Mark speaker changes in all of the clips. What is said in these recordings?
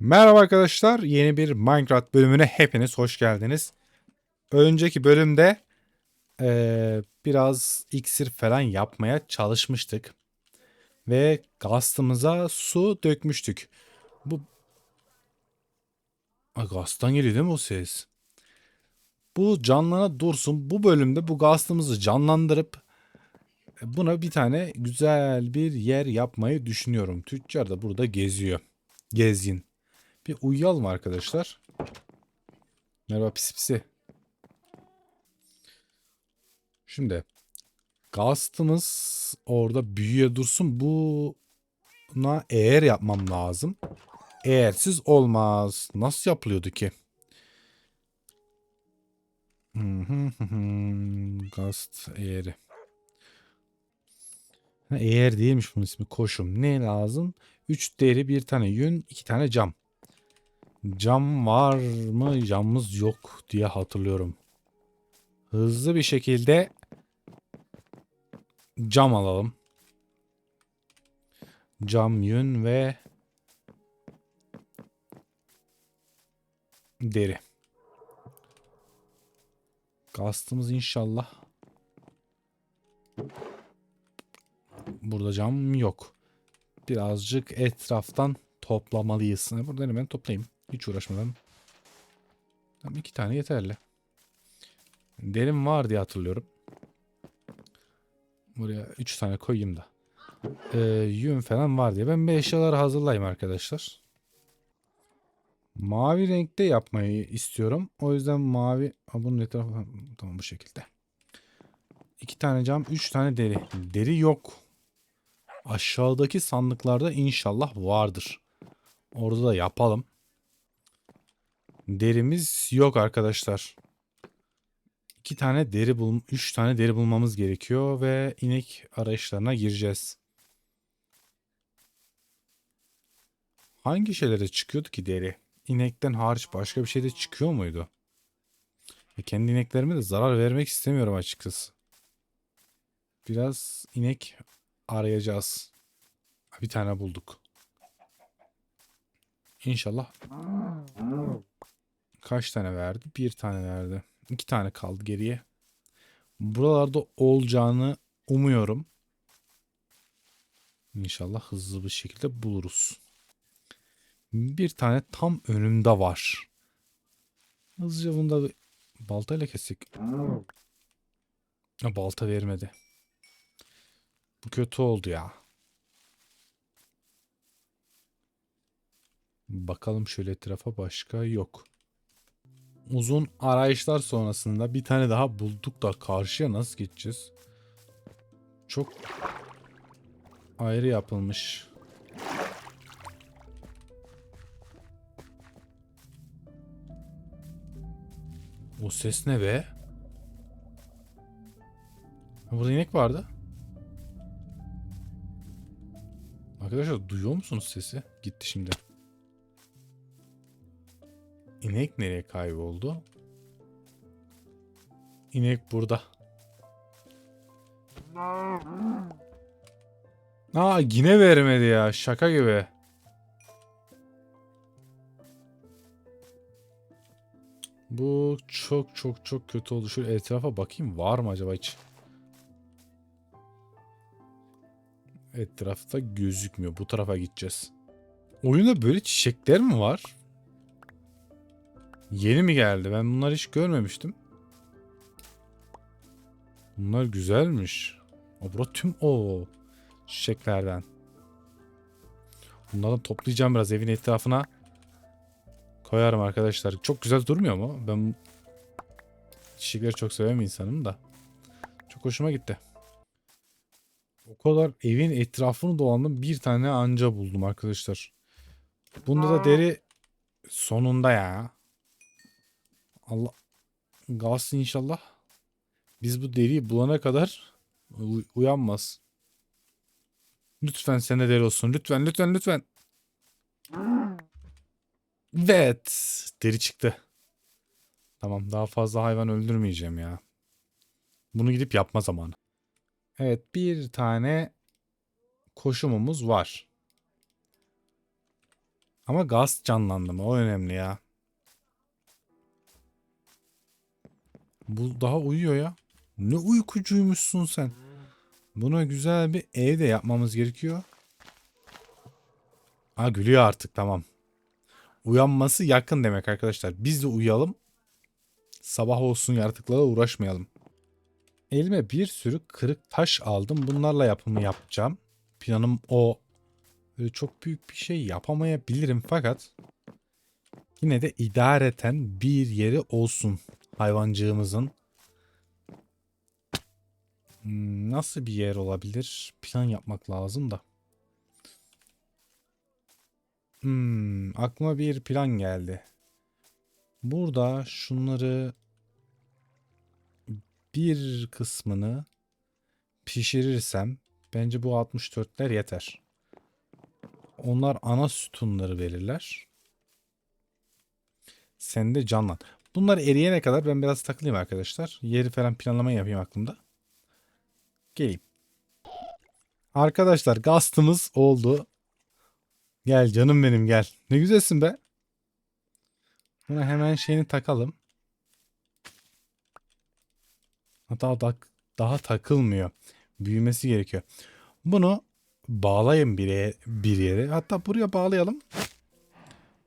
Speaker 1: Merhaba arkadaşlar. Yeni bir Minecraft bölümüne hepiniz hoş geldiniz. Önceki bölümde eee, biraz iksir falan yapmaya çalışmıştık. Ve gastımıza su dökmüştük. Bu... Ay, gaztan geliyor değil mi o ses? Bu canlana dursun. Bu bölümde bu gastımızı canlandırıp e, buna bir tane güzel bir yer yapmayı düşünüyorum. Tüccar da burada geziyor. Gezgin. Bir uyuyalım arkadaşlar. Merhaba pisi pisi. Şimdi Gast'ımız orada büyüye dursun. Buna eğer yapmam lazım. Eğersiz olmaz. Nasıl yapılıyordu ki? Gast eğeri. Ha, eğer değilmiş bunun ismi. Koşum. Ne lazım? 3 deri, bir tane yün, 2 tane cam. Cam var mı? Camımız yok diye hatırlıyorum. Hızlı bir şekilde cam alalım. Cam, yün ve deri. Kastımız inşallah. Burada cam yok. Birazcık etraftan toplamalıyız. Buradan hemen toplayayım. Hiç uğraşmadan. Tamam iki tane yeterli. Derim var diye hatırlıyorum. Buraya üç tane koyayım da. Ee, yün falan var diye. Ben bir eşyaları hazırlayayım arkadaşlar. Mavi renkte yapmayı istiyorum. O yüzden mavi... Aa, bunun etrafı... Tamam bu şekilde. İki tane cam, üç tane deri. Deri yok. Aşağıdaki sandıklarda inşallah vardır. Orada da yapalım. Derimiz yok arkadaşlar. İki tane deri bul, üç tane deri bulmamız gerekiyor ve inek arayışlarına gireceğiz. Hangi şeylere çıkıyordu ki deri? İnekten hariç başka bir şey de çıkıyor muydu? E kendi ineklerime de zarar vermek istemiyorum açıkçası. Biraz inek arayacağız. Bir tane bulduk. İnşallah. Kaç tane verdi? Bir tane verdi. İki tane kaldı geriye. Buralarda olacağını umuyorum. İnşallah hızlı bir şekilde buluruz. Bir tane tam önümde var. Hızlıca bunu da baltayla kessek. Balta vermedi. Bu kötü oldu ya. Bakalım şöyle etrafa başka yok. Uzun arayışlar sonrasında bir tane daha bulduk da karşıya nasıl geçeceğiz? Çok ayrı yapılmış. O ses ne be? Burada inek vardı. Arkadaşlar duyuyor musunuz sesi? Gitti şimdi. İnek nereye kayboldu? İnek burada. Aa yine vermedi ya. Şaka gibi. Bu çok çok çok kötü oldu. Şöyle etrafa bakayım var mı acaba hiç? Etrafta gözükmüyor. Bu tarafa gideceğiz. Oyunda böyle çiçekler mi var? Yeni mi geldi? Ben bunları hiç görmemiştim. Bunlar güzelmiş. O bura tüm o çiçeklerden. Bunlardan toplayacağım biraz evin etrafına. Koyarım arkadaşlar. Çok güzel durmuyor mu? Ben çiçekleri çok seven bir insanım da. Çok hoşuma gitti. O kadar evin etrafını dolandım. Bir tane anca buldum arkadaşlar. Bunda da deri sonunda ya. Allah gaz inşallah. Biz bu deriyi bulana kadar uyanmaz. Lütfen sende deri olsun. Lütfen lütfen lütfen. Evet. Deri çıktı. Tamam daha fazla hayvan öldürmeyeceğim ya. Bunu gidip yapma zamanı. Evet bir tane koşumumuz var. Ama gaz canlandı mı? O önemli ya. Bu daha uyuyor ya. Ne uykucuymuşsun sen. Buna güzel bir ev de yapmamız gerekiyor. Ha gülüyor artık tamam. Uyanması yakın demek arkadaşlar. Biz de uyuyalım. Sabah olsun yaratıklarla uğraşmayalım. Elime bir sürü kırık taş aldım. Bunlarla yapımı yapacağım. Planım o. Böyle çok büyük bir şey yapamayabilirim fakat yine de idareten bir yeri olsun hayvancığımızın. Hmm, Nasıl bir yer olabilir? Plan yapmak lazım da. Hmm, aklıma bir plan geldi. Burada şunları bir kısmını pişirirsem bence bu 64'ler yeter. Onlar ana sütunları verirler. Sen de canlan. Bunlar eriyene kadar ben biraz takılayım arkadaşlar. Yeri falan planlama yapayım aklımda. Geleyim. Arkadaşlar gastımız oldu. Gel canım benim gel. Ne güzelsin be. Buna hemen şeyini takalım. Hatta daha, daha takılmıyor. Büyümesi gerekiyor. Bunu bağlayın bir yere, bir yere. Hatta buraya bağlayalım.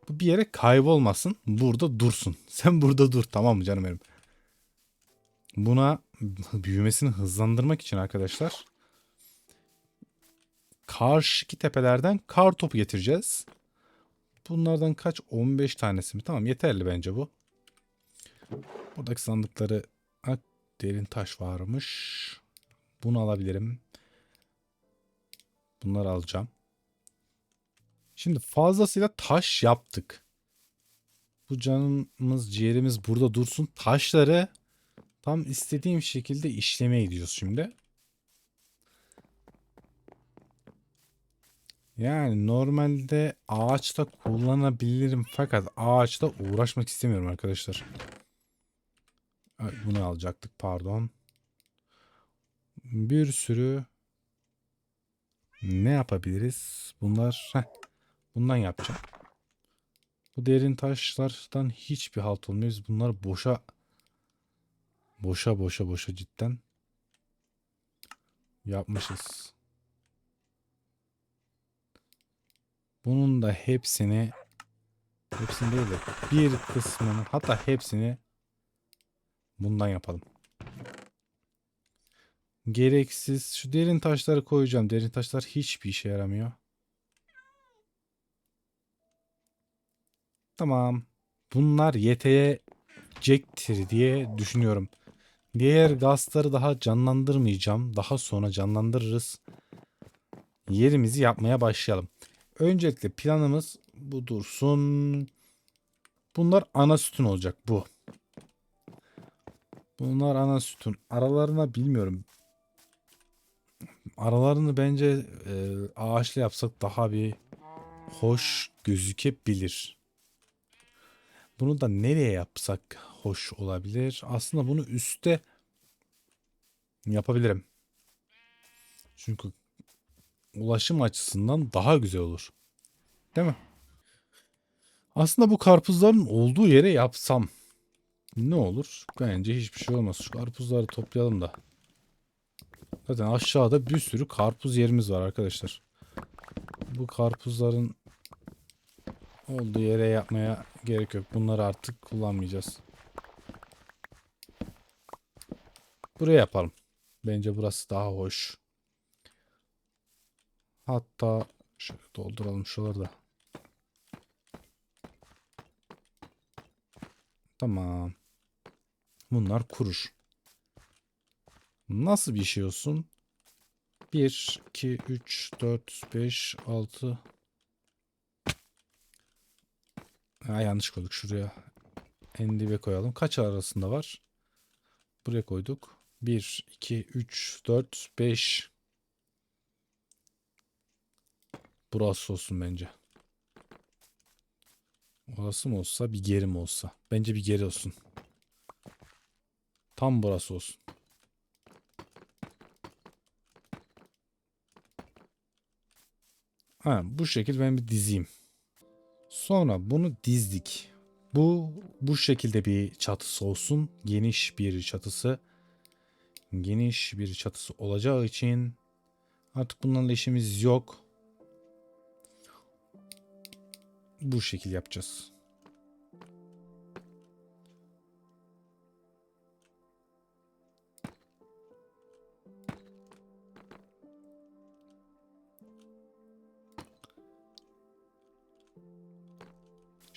Speaker 1: Bu bir yere kaybolmasın. Burada dursun. Sen burada dur tamam mı canım benim? Buna büyümesini hızlandırmak için arkadaşlar karşıki tepelerden kar topu getireceğiz. Bunlardan kaç? 15 tanesi mi? Tamam yeterli bence bu. Buradaki sandıkları ha, derin taş varmış. Bunu alabilirim. Bunları alacağım. Şimdi fazlasıyla taş yaptık. Bu canımız ciğerimiz burada dursun. Taşları tam istediğim şekilde işlemeye gidiyoruz şimdi. Yani normalde ağaçta kullanabilirim fakat ağaçta uğraşmak istemiyorum arkadaşlar. Bunu alacaktık pardon. Bir sürü ne yapabiliriz? Bunlar heh, bundan yapacağım. Bu derin taşlardan hiçbir halt olmuyor. Biz bunları boşa boşa boşa boşa cidden yapmışız. Bunun da hepsini hepsini değil de bir kısmını hatta hepsini bundan yapalım. Gereksiz şu derin taşları koyacağım. Derin taşlar hiçbir işe yaramıyor. Tamam. Bunlar yetecektir diye düşünüyorum. Diğer gazları daha canlandırmayacağım. Daha sonra canlandırırız. Yerimizi yapmaya başlayalım. Öncelikle planımız bu dursun. Bunlar ana sütun olacak bu. Bunlar ana sütun. Aralarına bilmiyorum. Aralarını bence e, ağaçla yapsak daha bir hoş gözükebilir. Bunu da nereye yapsak hoş olabilir? Aslında bunu üstte yapabilirim. Çünkü ulaşım açısından daha güzel olur. Değil mi? Aslında bu karpuzların olduğu yere yapsam ne olur? Bence hiçbir şey olmaz. Şu karpuzları toplayalım da. Zaten aşağıda bir sürü karpuz yerimiz var arkadaşlar. Bu karpuzların olduğu yere yapmaya gerek yok. Bunları artık kullanmayacağız. Buraya yapalım. Bence burası daha hoş. Hatta şöyle dolduralım şuraları da. Tamam. Bunlar kurur. Nasıl bir şey olsun? 1, 2, 3, 4, 5, 6. Ha, yanlış koyduk şuraya. En koyalım. Kaç arasında var? Buraya koyduk. 1, 2, 3, 4, 5. Burası olsun bence. Orası mı olsa bir geri mi olsa? Bence bir geri olsun. Tam burası olsun. Ha, bu şekilde ben bir dizeyim. Sonra bunu dizdik. Bu bu şekilde bir çatısı olsun. Geniş bir çatısı. Geniş bir çatısı olacağı için artık bunlarla işimiz yok. Bu şekil yapacağız.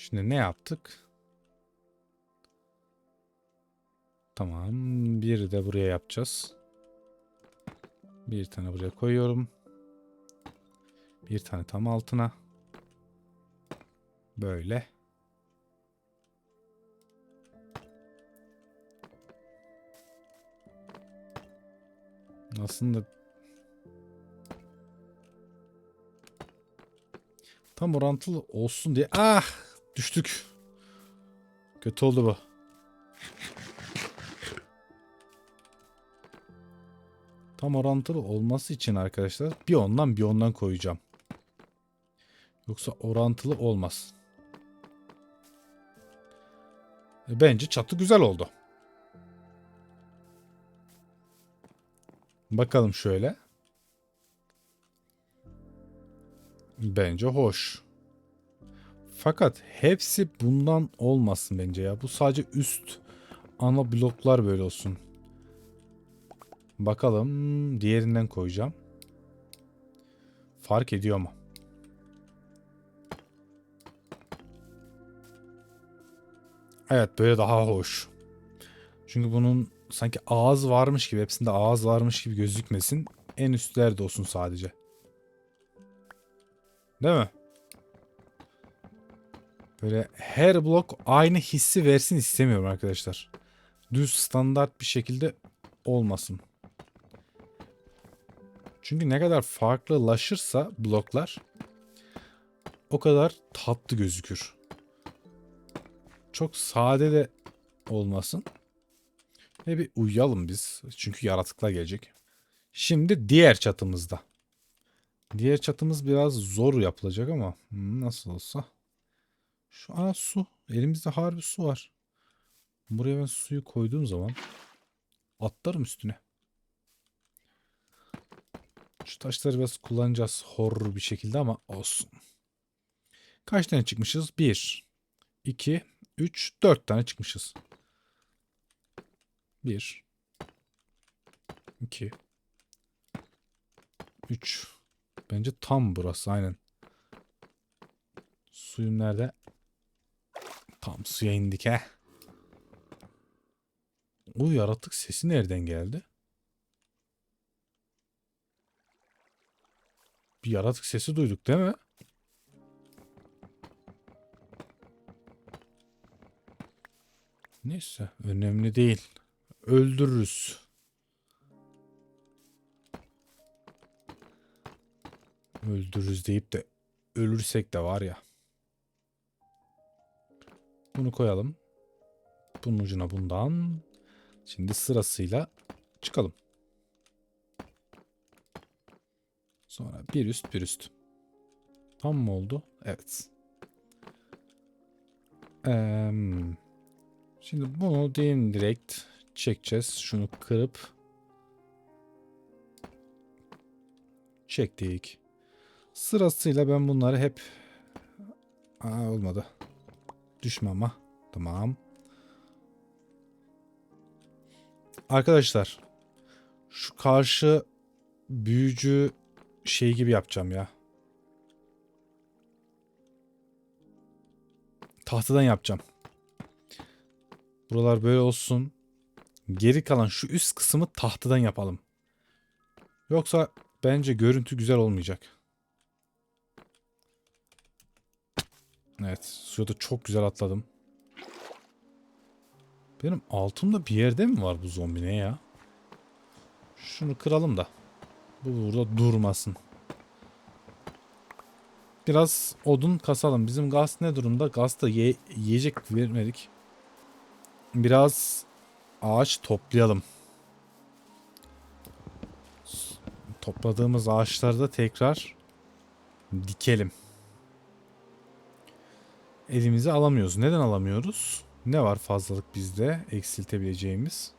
Speaker 1: Şimdi ne yaptık? Tamam. Bir de buraya yapacağız. Bir tane buraya koyuyorum. Bir tane tam altına. Böyle. Aslında tam orantılı olsun diye. Ah! Düştük. Kötü oldu bu. Tam orantılı olması için arkadaşlar bir ondan bir ondan koyacağım. Yoksa orantılı olmaz. E, Bence çatı güzel oldu. Bakalım şöyle. Bence hoş. Fakat hepsi bundan olmasın bence ya. Bu sadece üst ana bloklar böyle olsun. Bakalım diğerinden koyacağım. Fark ediyor mu? Evet böyle daha hoş. Çünkü bunun sanki ağız varmış gibi hepsinde ağız varmış gibi gözükmesin. En üstlerde olsun sadece. Değil mi? Böyle her blok aynı hissi versin istemiyorum arkadaşlar. Düz standart bir şekilde olmasın. Çünkü ne kadar farklılaşırsa bloklar o kadar tatlı gözükür. Çok sade de olmasın. Ve bir uyuyalım biz. Çünkü yaratıklar gelecek. Şimdi diğer çatımızda. Diğer çatımız biraz zor yapılacak ama nasıl olsa. Şu an su. Elimizde harbi su var. Buraya ben suyu koyduğum zaman atlarım üstüne. Şu taşları biraz kullanacağız horror bir şekilde ama olsun. Kaç tane çıkmışız? 1, 2, 3, 4 tane çıkmışız. 1, 2, 3. Bence tam burası aynen. Suyum nerede? Tam suya indik he. O yaratık sesi nereden geldi? Bir yaratık sesi duyduk değil mi? Neyse önemli değil. Öldürürüz. Öldürürüz deyip de ölürsek de var ya. Bunu koyalım. Bunun ucuna bundan. Şimdi sırasıyla çıkalım. Sonra bir üst bir üst. Tam mı oldu? Evet. Ee, şimdi bunu diyelim direkt çekeceğiz. Şunu kırıp çektik. Sırasıyla ben bunları hep Aa, olmadı. Düşme ama. Tamam. Arkadaşlar şu karşı büyücü şey gibi yapacağım ya. Tahtadan yapacağım. Buralar böyle olsun. Geri kalan şu üst kısmı tahtadan yapalım. Yoksa bence görüntü güzel olmayacak. Evet. Suya da çok güzel atladım. Benim altımda bir yerde mi var bu zombi ne ya? Şunu kıralım da. Bu burada durmasın. Biraz odun kasalım. Bizim gaz ne durumda? Gaz da ye yiyecek vermedik. Biraz ağaç toplayalım. Topladığımız ağaçları da tekrar dikelim. Elimize alamıyoruz. Neden alamıyoruz? Ne var fazlalık bizde eksiltebileceğimiz?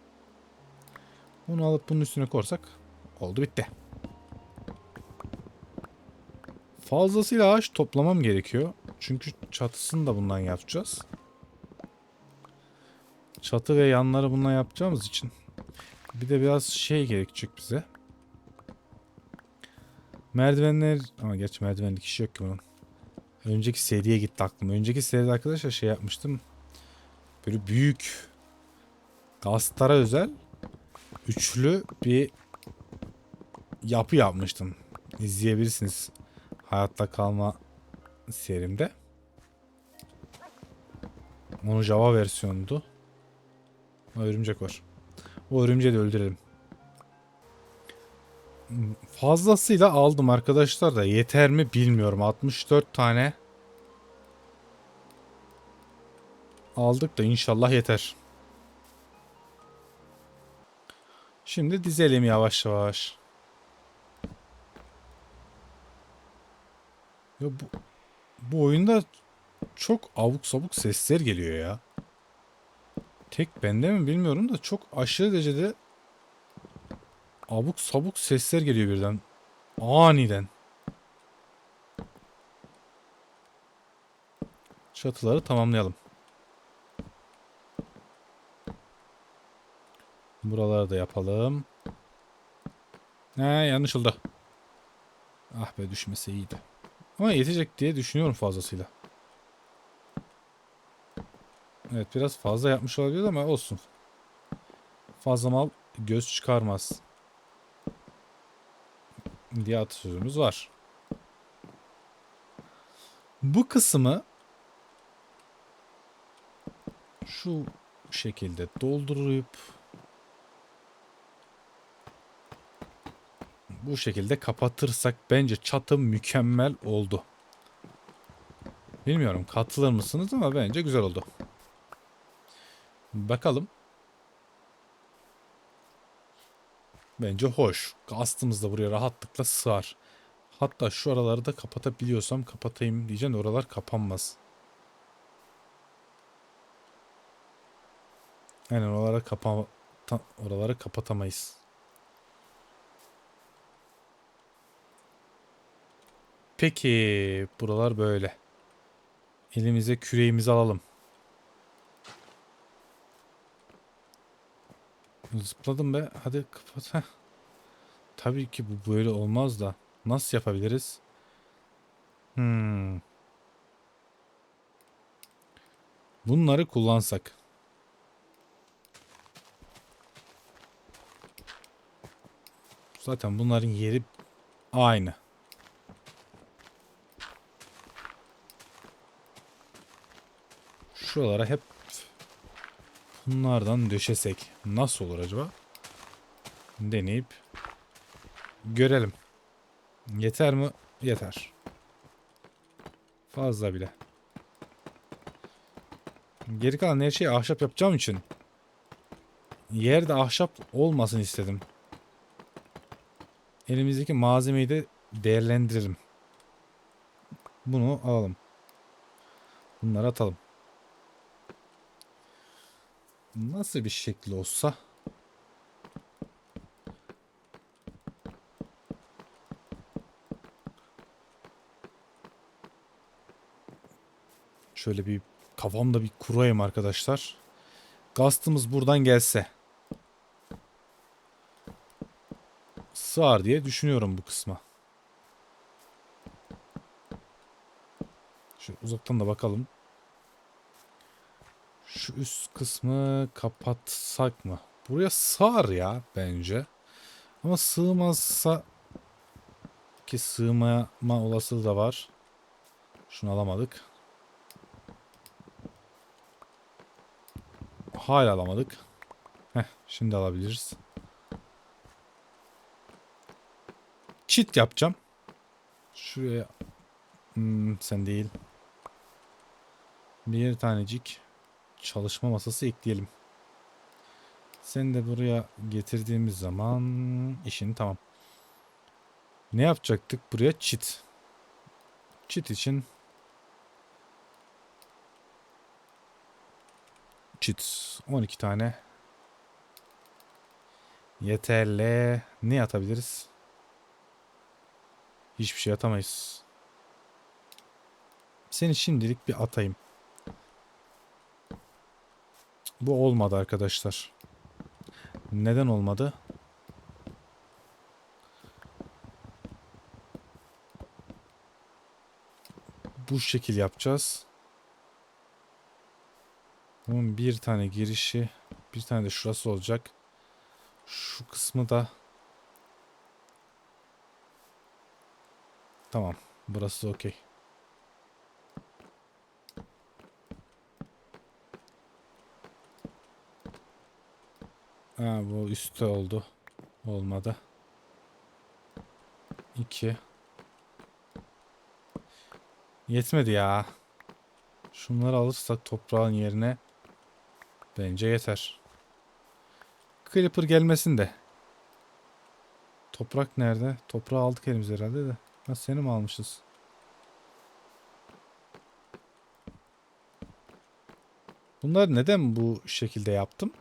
Speaker 1: Bunu alıp bunun üstüne korsak oldu bitti. Fazlasıyla ağaç toplamam gerekiyor. Çünkü çatısını da bundan yapacağız. Çatı ve yanları bundan yapacağımız için. Bir de biraz şey gerekecek bize. Merdivenler... Ama gerçi merdivenlik işi yok ki bunun. Önceki seriye gitti aklım. Önceki seride arkadaşlar şey yapmıştım. Böyle büyük gazlara özel üçlü bir yapı yapmıştım. İzleyebilirsiniz. Hayatta kalma serimde. Onu Java versiyonuydu. Ama örümcek var. O örümceği de öldürelim. Fazlasıyla aldım arkadaşlar da yeter mi bilmiyorum. 64 tane aldık da inşallah yeter. Şimdi dizelim yavaş yavaş. Ya bu, bu oyunda çok abuk sabuk sesler geliyor ya. Tek bende mi bilmiyorum da çok aşırı derecede abuk sabuk sesler geliyor birden. Aniden. Çatıları tamamlayalım. Buraları da yapalım. He yanlış oldu. Ah be düşmese iyiydi. Ama yetecek diye düşünüyorum fazlasıyla. Evet biraz fazla yapmış olabilir ama olsun. Fazla mal göz çıkarmaz. Diye atasözümüz var. Bu kısmı şu şekilde doldurup bu şekilde kapatırsak bence çatı mükemmel oldu. Bilmiyorum katılır mısınız ama bence güzel oldu. Bakalım. Bence hoş. Kastımız da buraya rahatlıkla sığar. Hatta şu araları da kapatabiliyorsam kapatayım diyeceğim oralar kapanmaz. Aynen oraları kapa oraları kapatamayız. Peki buralar böyle. Elimize küreğimizi alalım. Zıpladım be. Hadi kapat. Heh. Tabii ki bu böyle olmaz da. Nasıl yapabiliriz? Hmm. Bunları kullansak. Zaten bunların yeri aynı. Şuralara hep bunlardan döşesek nasıl olur acaba? Deneyip görelim. Yeter mi? Yeter. Fazla bile. Geri kalan her şeyi ahşap yapacağım için yerde ahşap olmasın istedim. Elimizdeki malzemeyi de değerlendirelim. Bunu alalım. Bunları atalım. Nasıl bir şekli olsa Şöyle bir kafamda bir kurayım arkadaşlar. Gastımız buradan gelse. Sığar diye düşünüyorum bu kısma. Şu uzaktan da bakalım. Üst kısmı kapatsak mı? Buraya sığar ya bence. Ama sığmazsa ki sığmama olasılığı da var. Şunu alamadık. Hala alamadık. Heh, şimdi alabiliriz. Çit yapacağım. Şuraya hmm, sen değil. Bir tanecik çalışma masası ekleyelim. Sen de buraya getirdiğimiz zaman işin tamam. Ne yapacaktık? Buraya çit. Çit için Çit. 12 tane. Yeterli. Ne atabiliriz? Hiçbir şey atamayız. Seni şimdilik bir atayım. Bu olmadı arkadaşlar. Neden olmadı? Bu şekil yapacağız. Bunun bir tane girişi, bir tane de şurası olacak. Şu kısmı da Tamam. Burası okey. Ha bu üstte oldu. Olmadı. 2 Yetmedi ya. Şunları alırsak toprağın yerine bence yeter. Creeper gelmesin de. Toprak nerede? Toprağı aldık elimize herhalde de. Ha seni mi almışız? Bunlar neden bu şekilde yaptım?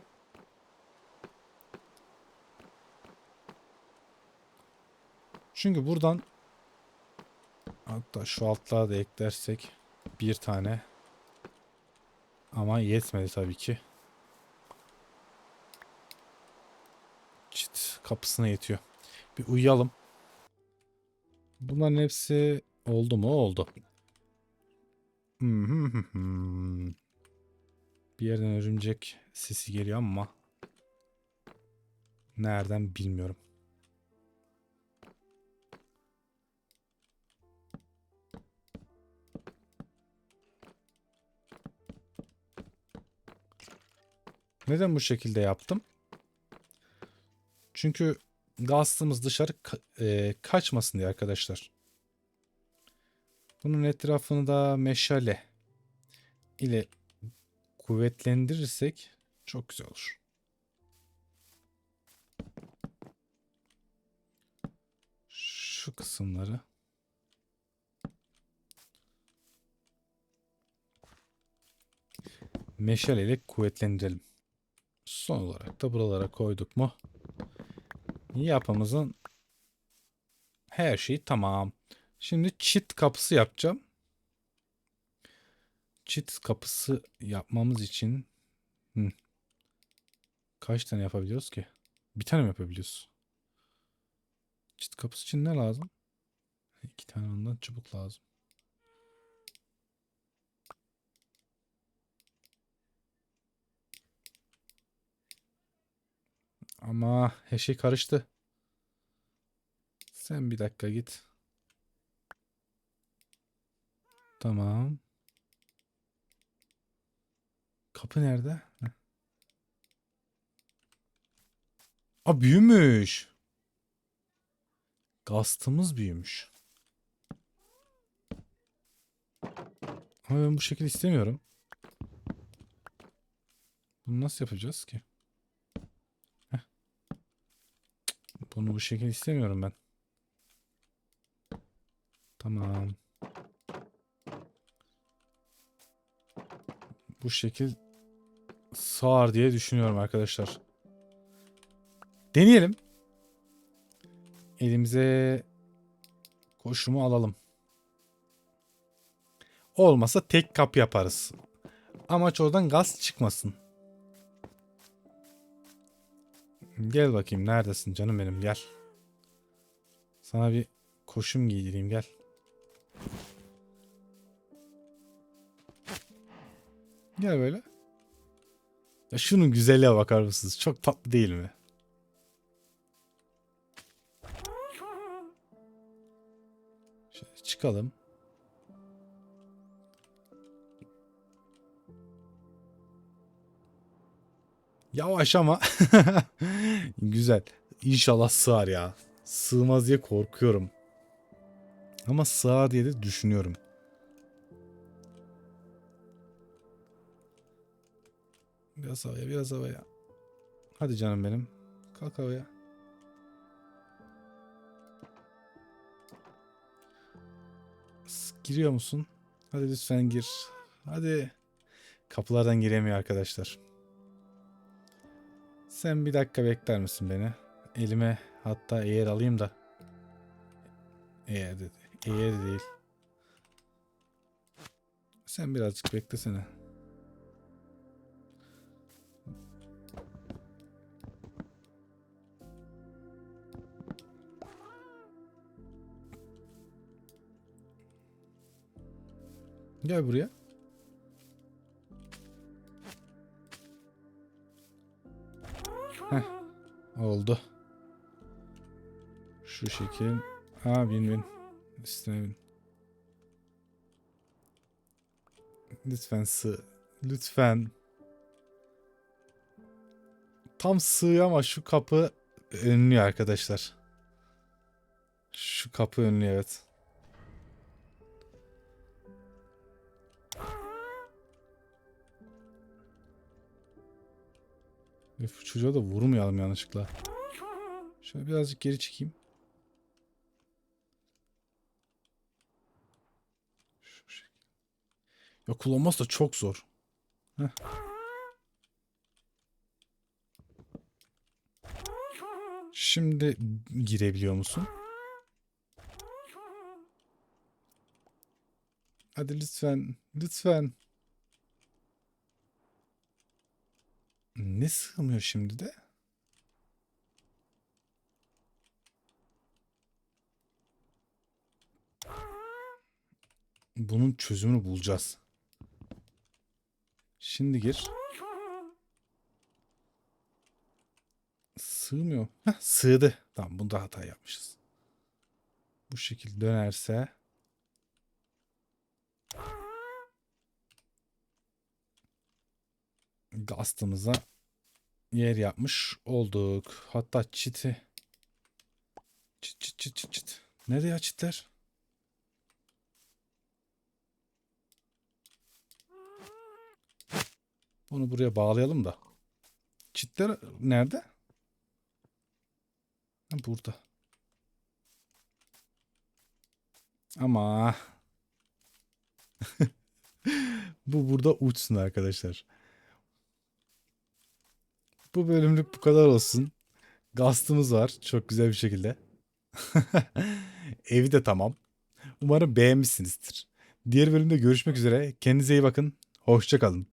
Speaker 1: Çünkü buradan hatta şu altlığa da eklersek bir tane ama yetmedi tabii ki. Çit kapısına yetiyor. Bir uyuyalım. Bunların hepsi oldu mu? Oldu. Hmm. Bir yerden örümcek sesi geliyor ama nereden bilmiyorum. Neden bu şekilde yaptım? Çünkü gazımız dışarı ka- e, kaçmasın diye arkadaşlar. Bunun etrafını da meşale ile kuvvetlendirirsek çok güzel olur. Şu kısımları meşale ile kuvvetlendirelim. Son olarak da buralara koyduk mu? Yapımızın her şeyi tamam. Şimdi çit kapısı yapacağım. Çit kapısı yapmamız için hı, kaç tane yapabiliyoruz ki? Bir tane mi yapabiliyoruz? Çit kapısı için ne lazım? İki tane ondan çubuk lazım. Ama her şey karıştı. Sen bir dakika git. Tamam. Kapı nerede? Heh. Aa büyümüş. Gastımız büyümüş. Ama ben bu şekilde istemiyorum. Bunu nasıl yapacağız ki? Heh. Bunu bu şekilde istemiyorum ben. Tamam. Bu şekil sığar diye düşünüyorum arkadaşlar. Deneyelim. Elimize koşumu alalım. Olmasa tek kap yaparız. Amaç oradan gaz çıkmasın. Gel bakayım neredesin canım benim gel. Sana bir koşum giydireyim gel. Gel böyle. Ya şunun güzelliğe bakar mısınız? Çok tatlı değil mi? Şöyle çıkalım. Yavaş ama güzel. İnşallah sığar ya. Sığmaz diye korkuyorum. Ama sığar diye de düşünüyorum. Biraz havaya, biraz havaya. Hadi canım benim. Kalk havaya. Giriyor musun? Hadi lütfen gir. Hadi. Kapılardan giremiyor arkadaşlar. Sen bir dakika bekler misin beni? Elime hatta eğer alayım da. Eğer de, eğer de değil. Sen birazcık beklesene. Gel buraya. Oldu. Şu şekil. Ha bin bin. Üstüne bin. Lütfen sığ. Lütfen. Tam sığıyor ama şu kapı önlüyor arkadaşlar. Şu kapı önlüyor evet. Üf, çocuğa da vurmayalım yanlışlıkla. Şöyle birazcık geri çekeyim. Şu şekilde. Ya kullanması da çok zor. Heh. Şimdi girebiliyor musun? Hadi lütfen, lütfen. Ne sığmıyor şimdi de? Bunun çözümünü bulacağız. Şimdi gir. Sığmıyor. Heh, sığdı. Tamam bunda hata yapmışız. Bu şekilde dönerse Gastımıza yer yapmış olduk. Hatta çiti çit çit çit çit çit. Nerede ya çitler? Bunu buraya bağlayalım da. Çitler nerede? Ha, burada. Ama bu burada uçsun arkadaşlar. Bu bölümlük bu kadar olsun. Gastımız var çok güzel bir şekilde. Evi de tamam. Umarım beğenmişsinizdir. Diğer bölümde görüşmek üzere. Kendinize iyi bakın. Hoşça kalın.